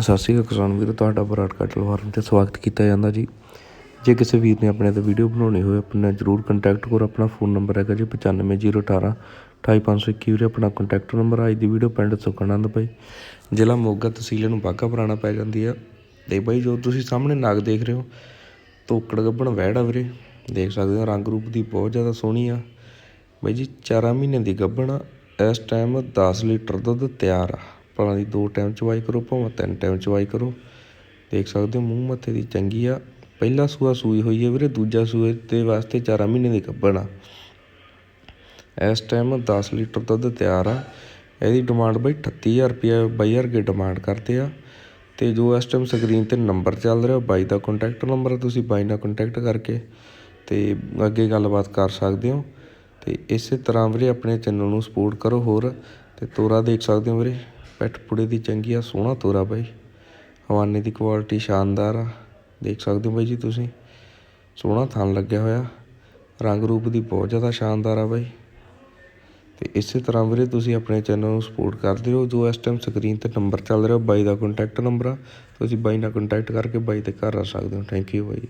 ਸਤਿ ਸ਼੍ਰੀ ਅਕਾਲ ਕਿਸਾਨ ਵੀਰੋ, ਤੁਹਾਡਾ ਬਰਾੜ ਕਟਲ ਫਾਰਮ ਤੇ ਸਵਾਗਤ ਕੀਤਾ ਜਾਂਦਾ ਜੀ। ਜੇ ਕਿਸੇ ਵੀਰ ਨੇ ਆਪਣੇ ਤੇ ਵੀਡੀਓ ਬਣਾਉਣੀ ਹੋਵੇ ਆਪਣੇ ਜਰੂਰ ਕੰਟੈਕਟ ਕਰੋ। ਆਪਣਾ ਫੋਨ ਨੰਬਰ ਹੈਗਾ ਜੀ 95018 28521 ਵੀਰੇ। ਆਪਣਾ ਕੰਟੈਕਟ ਨੰਬਰ ਅੱਜ ਦੀ ਵੀਡੀਓ ਪਿੰਡ ਸੁਖਨੰਦ ਬਾਈ ਜ਼ਿਲ੍ਹਾ ਮੋਗਾ ਤਹਿਸੀਲ ਨੂੰ ਬਾਘਾ ਪੁਰਾਣਾ ਪੈ ਜਾਂਦੀ ਆ। ਤੇ ਬਾਈ ਜੋ ਤੁਸੀਂ ਸਾਹਮਣੇ ਨਾਗ ਦੇਖ ਰਹੇ ਹੋ ਤੋਕੜ ਗੱਬਣ ਵਹਿੜ ਆ ਵੀਰੇ। ਦੇਖ ਸਕਦੇ ਹੋ ਰੰਗ ਰੂਪ ਦੀ ਬਹੁਤ ਜ਼ਿਆਦਾ ਸੋਹਣੀ ਆ। ਬਾਈ ਜੀ 4 ਮਹੀਨੇ ਦੀ ਗੱਬਣ ਇਸ ਟਾਈਮ 10 ਲੀਟਰ ਦੁੱਧ ਤਿਆਰ ਆ। ਭਾਵੇਂ ਦੀ ਦੋ ਟਾਈਮ ਚਵਾਈ ਕਰੋ, ਭਾਵੇਂ ਤਿੰਨ ਟਾਈਮ ਚਵਾਈ ਕਰੋ। ਦੇਖ ਸਕਦੇ ਹੋ ਮੂੰਹ ਮੱਥੇ ਦੀ ਚੰਗੀ ਆ। ਪਹਿਲਾ ਸੂਆ ਸੂਈ ਹੋਈ ਹੈ ਵੀਰੇ, ਦੂਜਾ ਸੂਏ ਦੇ ਵਾਸਤੇ 4 ਮਹੀਨੇ ਦੀ ਗੱਭਣ ਆ। ਇਸ ਟਾਈਮ 10 ਲੀਟਰ ਦੁੱਧ ਤਿਆਰ ਆ। ਇਹਦੀ ਡਿਮਾਂਡ ਬਈ 38000 ਰੁਪਏ ਬਾਈ ਵਰਗੇ ਡਿਮਾਂਡ ਕਰਦੇ ਆ। ਤੇ ਜੋ ਇਸ ਟਾਈਮ ਸਕਰੀਨ ਤੇ ਨੰਬਰ ਚੱਲ ਰਿਹਾ, ਬਾਈ ਦਾ ਕੰਟੈਕਟ ਨੰਬਰ ਤੁਸੀਂ ਬਾਈ ਨਾਲ ਕੰਟੈਕਟ ਕਰਕੇ ਤੇ ਅੱਗੇ ਗੱਲਬਾਤ ਕਰ ਸਕਦੇ ਹੋ। ਤੇ ਇਸੇ ਤਰ੍ਹਾਂ ਵੀਰੇ ਆਪਣੇ ਚੈਨਲ ਨੂੰ ਸਪੋਰਟ ਕਰੋ ਹੋਰ। ਤੇ ਤੋਰਾ ਦੇਖ ਸਕਦੇ ਹੋ ਵੀਰੇ। ਪੈਟ ਪੁੜੇ ਦੀ ਚੰਗੀ ਆ, ਸੋਹਣਾ ਤੋਰਾ ਬਾਈ। ਹਵਾਨੇ ਦੀ ਕੁਆਲਿਟੀ ਸ਼ਾਨਦਾਰ ਆ। ਦੇਖ ਸਕਦੇ ਹੋ ਬਾਈ ਜੀ ਤੁਸੀਂ। ਸੋਹਣਾ ਥਣ ਲੱਗਿਆ ਹੋਇਆ। ਰੰਗ ਰੂਪ ਦੀ ਬਹੁਤ ਜ਼ਿਆਦਾ ਸ਼ਾਨਦਾਰ ਆ ਬਾਈ। ਤੇ ਇਸੇ ਤਰ੍ਹਾਂ ਵੀਰੇ ਤੁਸੀਂ ਆਪਣੇ ਚੈਨਲ ਨੂੰ ਸਪੋਰਟ ਕਰਦੇ ਹੋ ਜੋ ਇਸ ਟਾਈਮ ਸਕਰੀਨ ਤੇ ਨੰਬਰ ਚੱਲ ਰਿਹਾ, ਬਾਈ ਦਾ ਕੰਟੈਕਟ ਨੰਬਰ ਆ। ਤੁਸੀਂ ਬਾਈ ਨਾਲ ਕੰਟੈਕਟ ਕਰਕੇ ਬਾਈ 'ਤੇ ਘਰ ਆ ਸਕਦੇ ਹੋ। Thank you by.